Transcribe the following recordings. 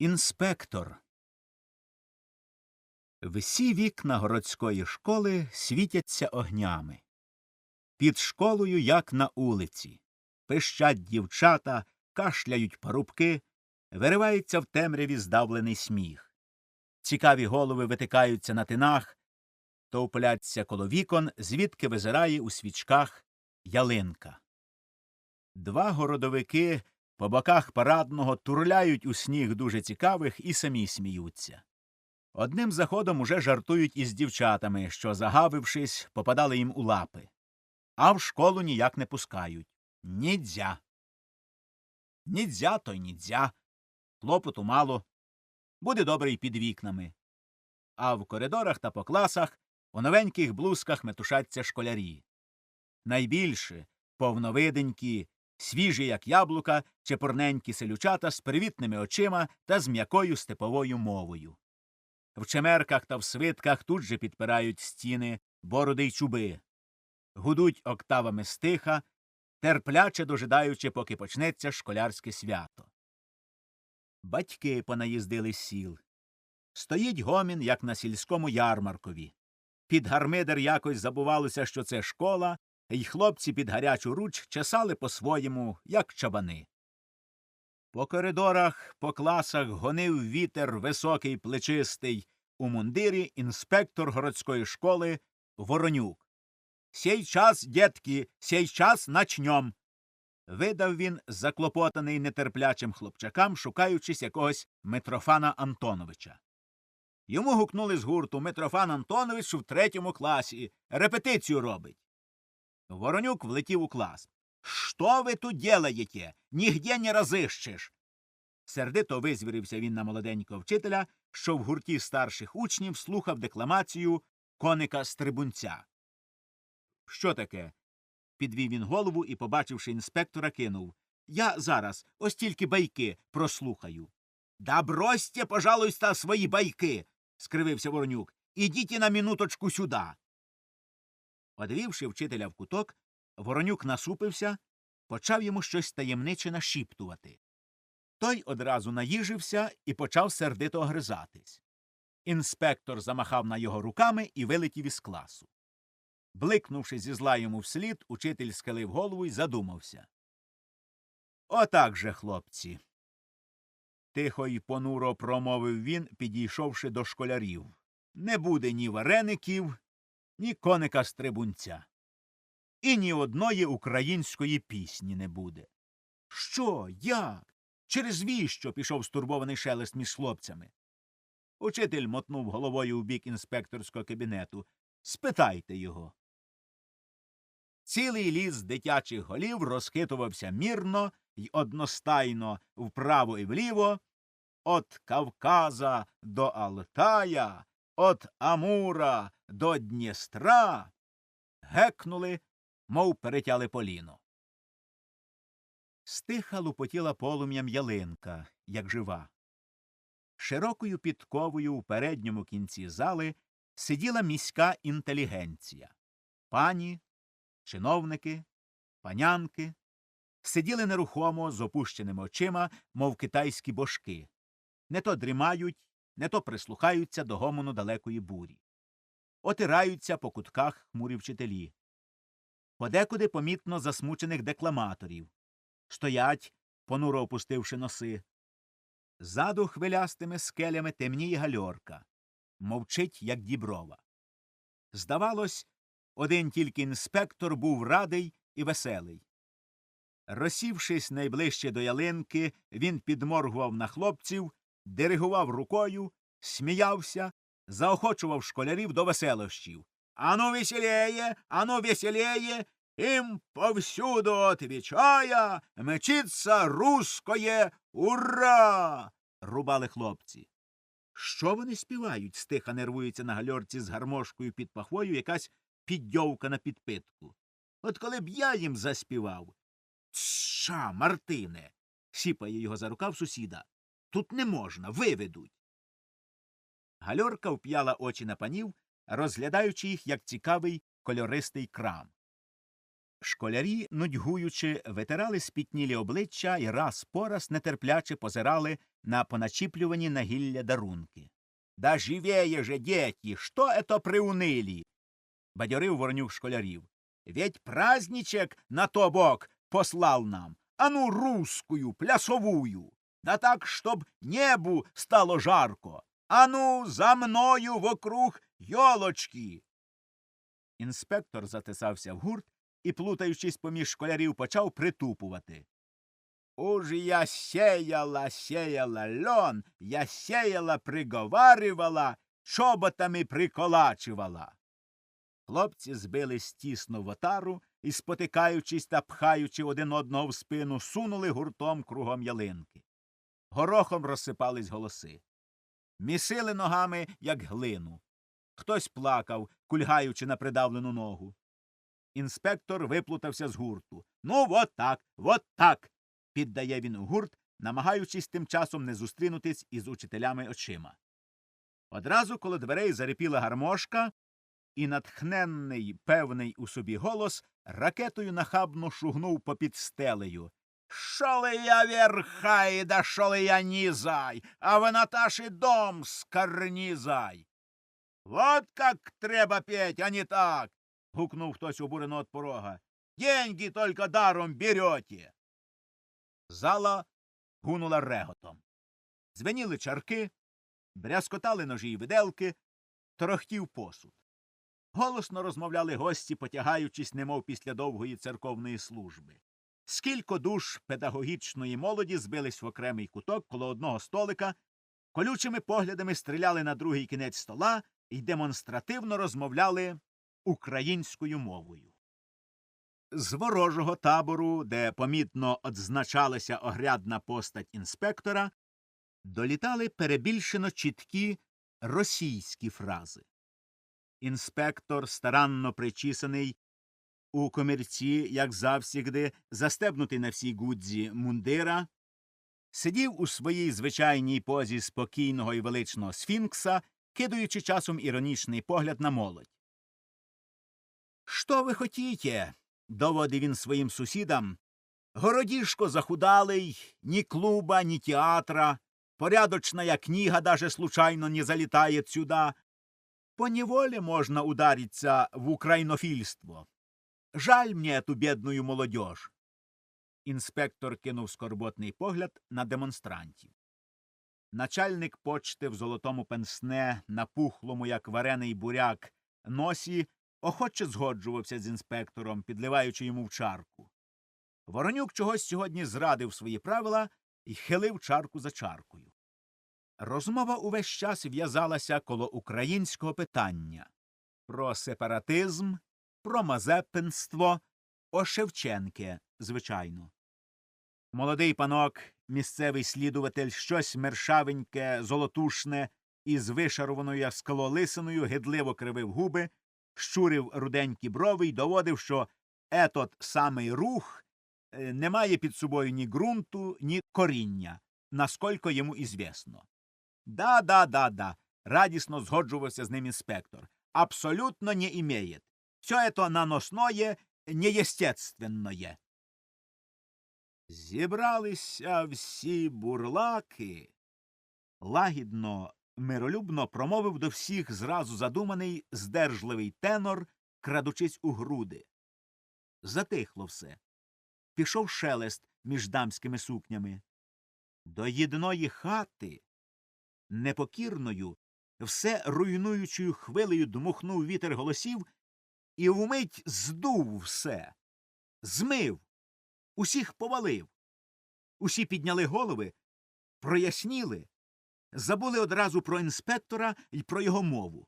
Інспектор. Всі вікна городської школи світяться огнями. Під школою, як на улиці. Пищать дівчата, кашляють парубки, виривається в темряві здавлений сміх. Цікаві голови витикаються на тинах, товпляться коло вікон, звідки визирає у свічках ялинка. Два городовики по боках парадного турляють у сніг дуже цікавих і самі сміються. Одним заходом уже жартують із дівчатами, що, загавившись, попадали їм у лапи. А в школу ніяк не пускають. Нідзя. Нідзя, то й нідзя. Клопоту мало. Буде добре й під вікнами. А в коридорах та по класах у новеньких блузках метушаться школярі. Найбільше повновиденькі, свіжі, як яблука, чепурненькі селючата з привітними очима та з м'якою степовою мовою. В чемерках та в свитках тут же підпирають стіни бороди й чуби, гудуть октавами стиха, терпляче дожидаючи, поки почнеться школярське свято. Батьки понаїздили сіл. Стоїть гомін, як на сільському ярмаркові. Під гармидер якось забувалося, що це школа, й хлопці під гарячу руч чесали по-своєму, як чабани. По коридорах, по класах гонив вітер високий плечистий, у мундирі інспектор городської школи Воронюк. Сей час, дітки, сей час начнем. Видав він, заклопотаний нетерплячим хлопчакам, шукаючись якогось Митрофана Антоновича. Йому гукнули з гурту Митрофан Антонович в третьому класі. Репетицію робить. Воронюк влетів у клас. Що ви тут делаєте? Нігде не разищеш. Сердито визвірився він на молоденького вчителя, що в гурті старших учнів слухав декламацію коника стрибунця. Що таке? підвів він голову і, побачивши інспектора, кинув. Я зараз ось тільки байки прослухаю. Да бросьте, пожалуйста, свої байки. скривився Воронюк. Ідіть на минуточку сюда. Одвівши вчителя в куток, Воронюк насупився, почав йому щось таємниче нашіптувати. Той одразу наїжився і почав сердито огризатись. Інспектор замахав на його руками і вилетів із класу. Бликнувши зі зла йому вслід, учитель схилив голову і задумався. Отак же, хлопці. Тихо й понуро промовив він, підійшовши до школярів. Не буде ні вареників, ні коника стрибунця. І ні одної української пісні не буде. Що? Як? Через віщо? пішов стурбований шелест між хлопцями. Учитель мотнув головою у бік інспекторського кабінету. Спитайте його. Цілий ліс дитячих голів розхитувався мірно й одностайно вправо і вліво, от Кавказа до Алтая, от Амура до Дністра, гекнули, мов перетяли поліно. Стиха лупотіла полум'ям ялинка, як жива. Широкою підковою у передньому кінці зали сиділа міська інтелігенція. Пані, чиновники, панянки сиділи нерухомо з опущеними очима, мов китайські божки. Не то дрімають, не то прислухаються до гомону далекої бурі. Отираються по кутках хмурі вчителі. Подекуди помітно засмучених декламаторів. Стоять, понуро опустивши носи. Ззаду хвилястими скелями темніє гальорка. Мовчить, як діброва. Здавалось, один тільки інспектор був радий і веселий. Розсівшись найближче до ялинки, він підморгував на хлопців, диригував рукою, сміявся, заохочував школярів до веселощів. Ану веселее, ану веселее, им повсюду отвечая, мчиться русское ура. рубали хлопці. Що вони співають? стиха нервується на гальорці з гармошкою під пахвою якась піддьовка на підпитку. От коли б я їм заспівав. Тша, Мартине. сіпає його за рукав сусіда. Тут не можна, виведуть. Гальорка вп'яла очі на панів, розглядаючи їх як цікавий кольористий крам. Школярі, нудьгуючи, витирали спітнілі обличчя і раз по раз нетерпляче позирали на поначіплювані на гілля дарунки. Да живее же, дети, что это приуныли? бадьорив воронюк школярів. Ведь праздничек на то бок послал нам, а ну плясовую. Да так, чтоб небу стало жарко. А ну, за мною вокруг йолочки. Інспектор затисався в гурт і, плутаючись поміж школярів, почав притупувати. Уж я сеяла, сеяла льон, я сеяла, приговарювала, чоботами приколачувала. Хлопці збились тісно в отару і, спотикаючись та пхаючи один одного в спину, сунули гуртом кругом ялинки. Горохом розсипались голоси. Місили ногами, як глину. Хтось плакав, кульгаючи на придавлену ногу. Інспектор виплутався з гурту. Ну, от так, от так. піддає він гурт, намагаючись тим часом не зустрінутись із учителями очима. Одразу коло дверей зарипіла гармошка, і натхненний, певний у собі голос ракетою нахабно шугнув попід стелею. Шо ли я верхай, да шо ли я низай, а в Наташі дом скарнізай. Вот как треба петь, а не так. гукнув хтось обурено от порога. Деньги только даром берете. Зала гунула реготом. Дзвеніли чарки, брязкотали ножі й виделки, торохтів посуд. Голосно розмовляли гості, потягаючись, немов після довгої церковної служби. Скілько душ педагогічної молоді збились в окремий куток коло одного столика, колючими поглядами стріляли на другий кінець стола і демонстративно розмовляли українською мовою. З ворожого табору, де помітно одзначалася огрядна постать інспектора, долітали перебільшено чіткі російські фрази. Інспектор, старанно причісаний, у комірці, як завсігди, застебнутий на всій гудзі мундира, сидів у своїй звичайній позі спокійного і величного сфінкса, кидаючи часом іронічний погляд на молодь. Що ви хотіте? доводив він своїм сусідам. Городішко захудалий, ні клуба, ні театра, порядочная книга даже случайно не залетает сюда. Поневоле можно удариться в украинофильство. Жаль мне эту бедную молодежь. Інспектор кинув скорботний погляд на демонстрантів. Начальник почти в золотому пенсне, напухлому, як варений буряк, носі, охоче згоджувався з інспектором, підливаючи йому в чарку. Воронюк чогось сьогодні зрадив свої правила і хилив чарку за чаркою. Розмова увесь час в'язалася коло українського питання про сепаратизм, про мазепинство, о Шевченке, звичайно. Молодий панок, місцевий слідуватель, щось мершавеньке, золотушне, із вишарованою скалолисиною гидливо кривив губи, щурив руденькі брови й доводив, що етот самий рух е, не має під собою ні ґрунту, ні коріння, наскільки йому ізвісно. Да, да, да, да. радісно згоджувався з ним інспектор. Абсолютно не имеет. Все это наносное, неестественное. Зібралися всі бурлаки. Лагідно, миролюбно промовив до всіх зразу задуманий, здержливий тенор, крадучись у груди. Затихло все. Пішов шелест між дамськими сукнями. До єдної хати непокірною, все руйнуючою хвилею дмухнув вітер голосів і вмить здув все, змив, усіх повалив. Усі підняли голови, проясніли, забули одразу про інспектора і про його мову.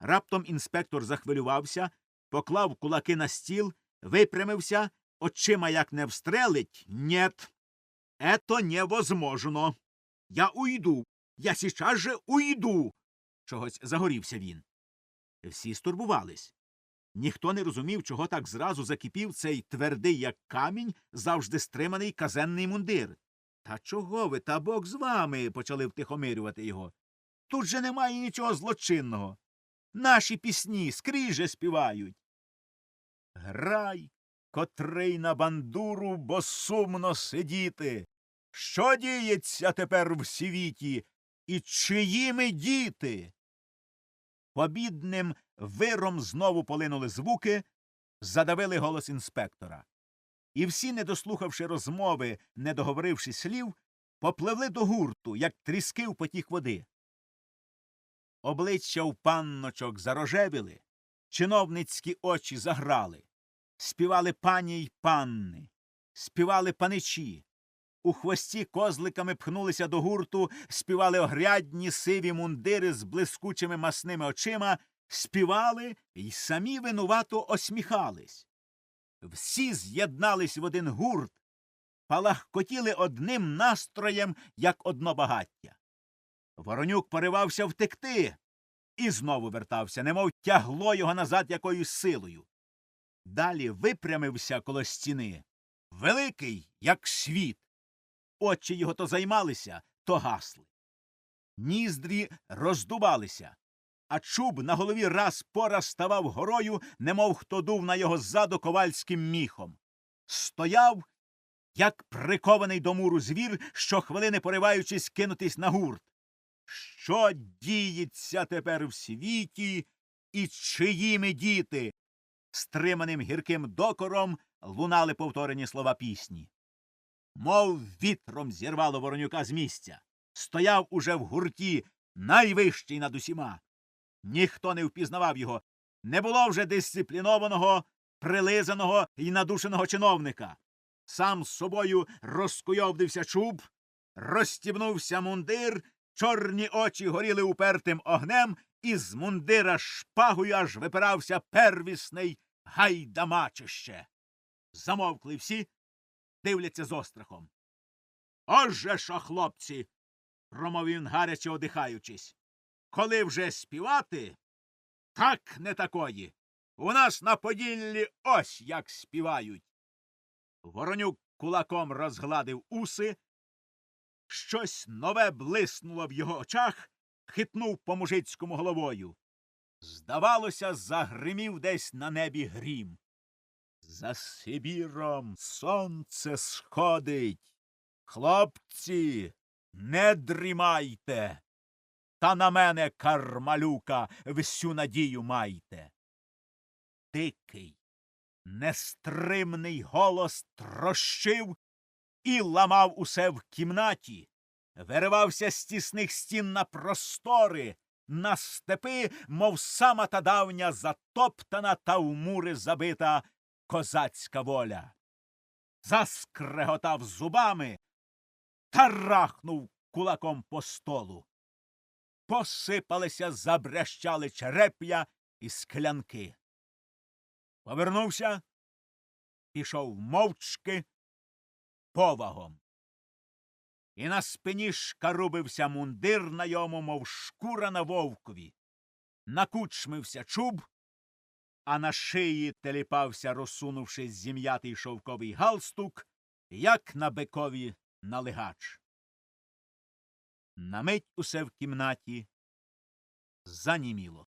Раптом інспектор захвилювався, поклав кулаки на стіл, випрямився, очима як не встрелить. Нет, это невозможно. Я уйду. Я сейчас же уйду. Чогось загорівся він. Всі стурбувались. Ніхто не розумів, чого так зразу закипів цей твердий, як камінь, завжди стриманий казенний мундир. Та чого ви, та бог з вами, почали втихомирювати його. Тут же немає нічого злочинного. Наші пісні скріже співають. Грай, котрий на бандуру, бо сумно сидіти. Що діється тепер в світі, і чиїми діти? Побідним виром знову полинули звуки, задавили голос інспектора. І всі, не дослухавши розмови, не договоривши слів, попливли до гурту, як тріски в потік води. Обличчя у панночок зарожевіли, чиновницькі очі заграли, співали пані й панни, співали паничі. У хвості козликами пхнулися до гурту, співали огрядні сиві мундири з блискучими масними очима, співали й самі винувато осміхались. Всі з'єднались в один гурт, палахкотіли одним настроєм, як одно багаття. Воронюк поривався втекти і знову вертався, немов тягло його назад якоюсь силою. Далі випрямився коло стіни, великий, як світ. Очі його то займалися, то гасли. Ніздрі роздувалися, а чуб на голові раз по раз ставав горою, немов хто дув на його ззаду ковальським міхом. Стояв, як прикований до муру звір, щохвилини пориваючись кинутись на гурт. Що діється тепер в світі і чиїми діти? Стриманим гірким докором лунали повторені слова пісні. Мов вітром зірвало воронюка з місця. Стояв уже в гурті, найвищий над усіма. Ніхто не впізнавав його. Не було вже дисциплінованого, прилизаного і надушеного чиновника. Сам з собою розкуйовдився чуб, розстібнувся мундир, чорні очі горіли упертим огнем, і з мундира шпагою аж випирався первісний гайдамачище. Замовкли всі, дивляться з острахом. Оже що, хлопці, промовив він гаряче одихаючись. Коли вже співати, так не такої. У нас на Поділлі ось як співають. Воронюк кулаком розгладив уси. Щось нове блиснуло в його очах, хитнув по мужицькому головою. Здавалося, загримів десь на небі грім. За Сибіром сонце сходить. Хлопці, не дрімайте. Та на мене, кармалюка, всю надію майте. Дикий, нестримний голос трощив і ламав усе в кімнаті, виривався з тісних стін на простори, на степи, мов сама та давня затоптана та в мури забита козацька воля. Заскреготав зубами та рахнув кулаком по столу. Посипалися, забрящали череп'я і склянки. Повернувся, пішов мовчки повагом. І на спині шкарубився мундир на йому, мов шкура на вовкові. Накучмився чуб, а на шиї теліпався, розсунувшись зім'ятий шовковий галстук, як на бикові налегач. На мить усе в кімнаті заніміло.